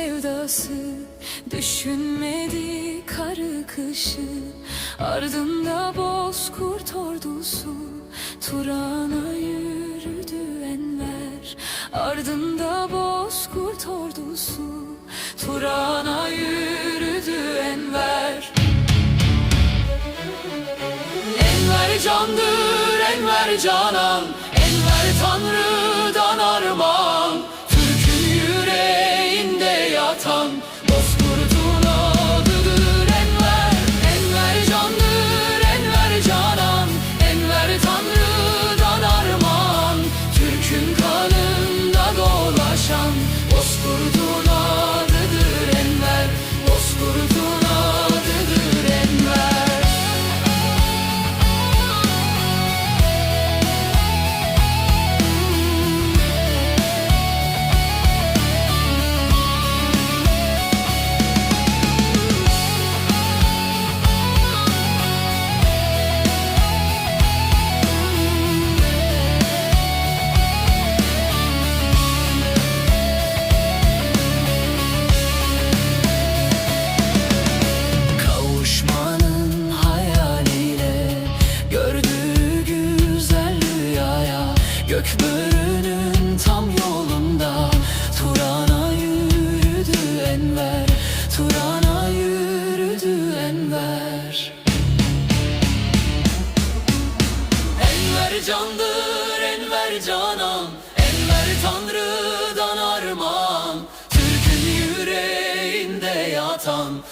yarası Düşünmedi karı kışı. Ardında bozkurt ordusu Turan'a yürüdü Enver. Ardında bozkurt ordusu Turan'a yürüdü Enver. Enver candır, Enver canan. Enver tanrıdan armağan Gökbörünün tam yolunda. Turan'a yürüdü Enver. Turan'a yürüdü Enver. Enver candır, Enver canan. Enver Tanrı'dan armağan. Türk'ün yüreğinde yatan.